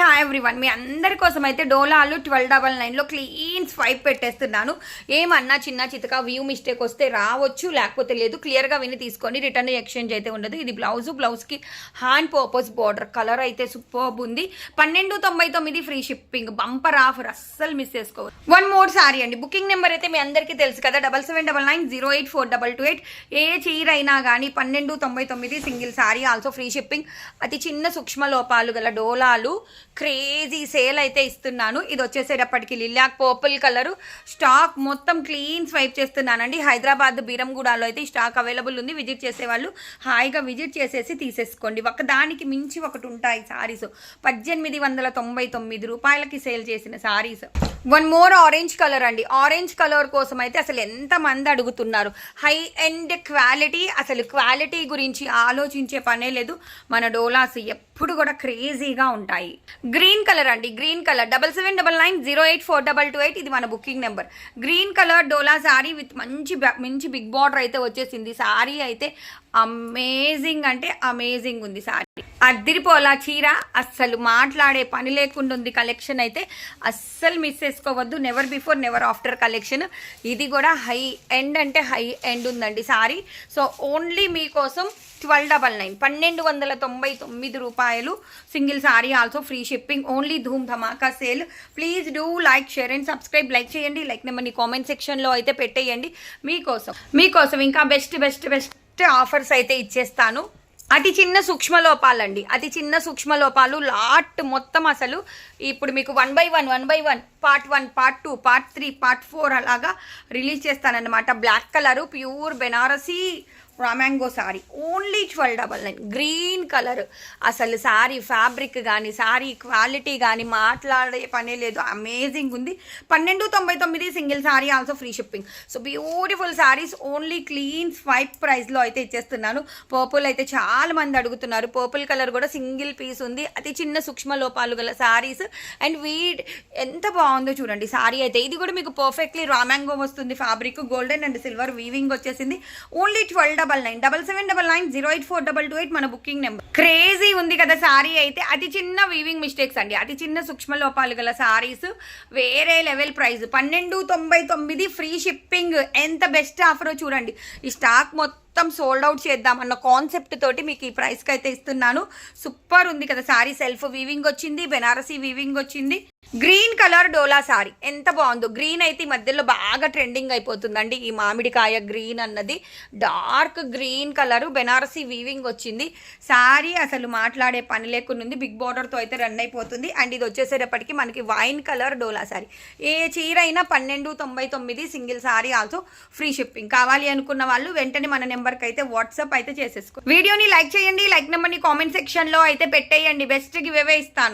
Hi everyone మీ అందరి కోసం అయితే డోలాలు ట్వెల్వ్ డబల్ నైన్లో క్లీన్ స్వైప్ పెట్టేస్తున్నాను. ఏమన్నా చిన్న చితక వ్యూ మిస్టేక్ వస్తే రావచ్చు లేకపోతే లేదు. క్లియర్గా విని తీసుకొని రిటర్న్ ఎక్స్చేంజ్ అయితే ఉండదు. ఇది బ్లౌజ్ బ్లౌజ్కి హ్యాండ్ పర్పస్ బార్డర్ కలర్ అయితే సూపర్ ఉంది. పన్నెండు తొంభై తొమ్మిది ఫ్రీ షిప్పింగ్ బంపర్ ఆఫర్ అస్సలు మిస్ చేసుకోవచ్చు వన్ మోర్ సారీ అండి. బుకింగ్ నెంబర్ అయితే మీ అందరికీ తెలుసు కదా. Double seven double nine zero eight four double two eight ఏ చీర అయినా కానీ పన్నెండు తొంభై తొమ్మిది single sari also free shipping అతి చిన్న సూక్ష్మ లోపాలు గల డోలాలు క్రేజీ సేల్ అయితే ఇస్తున్నాను. ఇది వచ్చేసేటప్పటికి లిలాక్ పర్పుల్ కలర్. స్టాక్ మొత్తం క్లీన్ స్వైప్ చేస్తున్నానండి. హైదరాబాద్ బీరంగూడలో అయితే ఈ స్టాక్ అవైలబుల్ ఉంది. విజిట్ చేసేవాళ్ళు హాయిగా విజిట్ చేసేసి తీసేసుకోండి. ఒకదానికి మించి ఒకటి ఉంటాయి సారీస్. పద్దెనిమిది వందల తొంభై తొమ్మిది రూపాయలకి సేల్ చేసిన saris. One more orange colour అండి. ఆరెంజ్ కలర్ కోసం అయితే అసలు ఎంతమంది అడుగుతున్నారు? హై ఎండ్ క్వాలిటీ అసలు క్వాలిటీ గురించి ఆలోచించే పనే లేదు. మన డోలాస్ ఎప్పుడు కూడా క్రేజీగా ఉంటాయి. గ్రీన్ కలర్ అండి green colour double seven double nine zero eight four double two eight ఇది మన booking number green colour dola sari with మంచి మంచి బిగ్ బార్డర్ అయితే వచ్చేసింది. సారీ అయితే అమేజింగ్ అంటే అమేజింగ్ ఉంది. సారీ అద్దిరిపోలా చీర. అస్సలు మాట్లాడే పని లేకుండా ఉంది కలెక్షన్ అయితే. అస్సలు మిస్ చేసుకోవద్దు. Never before never after collection ఇది కూడా హై ఎండ్ అంటే హై ఎండ్ ఉందండి సారీ సో ఓన్లీ మీకోసం ట్వెల్వ్ డబల్ నైన్ పన్నెండు వందల తొంభై తొమ్మిది రూపాయలు single sari also free shipping only Dhoom Dhamaka sale please do like share and subscribe like చేయండి. లైక్ నెంబర్ని కామెంట్ సెక్షన్లో అయితే పెట్టేయండి. మీకోసం మీకోసం ఇంకా బెస్ట్ బెస్ట్ బెస్ట్ ఆఫర్స్ అయితే ఇచ్చేస్తాను. అతి చిన్న సూక్ష్మ లోపాలండి అతి చిన్న సూక్ష్మ లోపాలు లాట్ మొత్తం అసలు ఇప్పుడు మీకు one by one one by one part one part two part three part four అలాగా రిలీజ్ చేస్తానన్నమాట. Black colour pure Banarasi రామాంగో sari only twelve double nine green colour అసలు సారీ ఫ్యాబ్రిక్ కానీ శారీ క్వాలిటీ కానీ మాట్లాడే పనే లేదు. అమేజింగ్ ఉంది. పన్నెండు తొంభై తొమ్మిది single sari also free shipping so beautiful saris only clean swipe ప్రైస్లో అయితే ఇచ్చేస్తున్నాను. పర్పుల్ అయితే చాలా మంది అడుగుతున్నారు. పర్పుల్ కలర్ కూడా సింగిల్ పీస్ ఉంది. అతి చిన్న సూక్ష్మ లోపాలు గల శారీస్ అండ్ వీడ్ ఎంత బాగుందో చూడండి. సారీ అయితే ఇది కూడా మీకు పర్ఫెక్ట్లీ రామాంగో వస్తుంది. Fabric golden and silver weaving వచ్చేసింది. Only twelve double nine double seven double nine zero eight four double two eight మన బుకింగ్ నెంబర్ క్రేజీ ఉంది కదా సారీ అయితే. అతి చిన్న వీవింగ్ మిస్టేక్స్ అండి. అతి చిన్న సూక్ష్మ లోపాలు గల సారీస్ వేరే లెవెల్ ప్రైస్ పన్నెండు తొంభై తొమ్మిది ఫ్రీ షిప్పింగ్ ఎంత బెస్ట్ ఆఫరో చూడండి. ఈ స్టాక్ మొత్తం మొత్తం సోల్డ్ అవుట్ చేద్దాం అన్న కాన్సెప్ట్ తోటి మీకు ఈ ప్రైస్కి అయితే ఇస్తున్నాను. సూపర్ ఉంది కదా సారీ సెల్ఫ్ వీవింగ్ వచ్చింది బెనారసీ వీవింగ్ వచ్చింది. గ్రీన్ కలర్ డోలా సారీ ఎంత బాగుందో. గ్రీన్ అయితే ఈ మధ్యలో బాగా ట్రెండింగ్ అయిపోతుందండి. ఈ మామిడికాయ గ్రీన్ అన్నది. Dark green colour Banarasi weaving వచ్చింది. సారీ అసలు మాట్లాడే పని లేకుండా ఉంది. బిగ్ బార్డర్తో అయితే రన్ అయిపోతుంది. అండ్ ఇది వచ్చేసేటప్పటికి మనకి వైన్ కలర్ డోలా సారీ ఏ చీర అయినా పన్నెండు తొంభై తొమ్మిది single sari also free shipping కావాలి అనుకున్న వాళ్ళు వెంటనే మన నెంబర్ నెంబర్కి అయితే వాట్సాప్ అయితే చేసేసుకో. వీడియోని లైక్ చేయండి లైక్ నెంబర్ని కామెంట్ సెక్షన్లో అయితే పెట్టేయండి. బెస్ట్ గివ్ ఇస్తాను.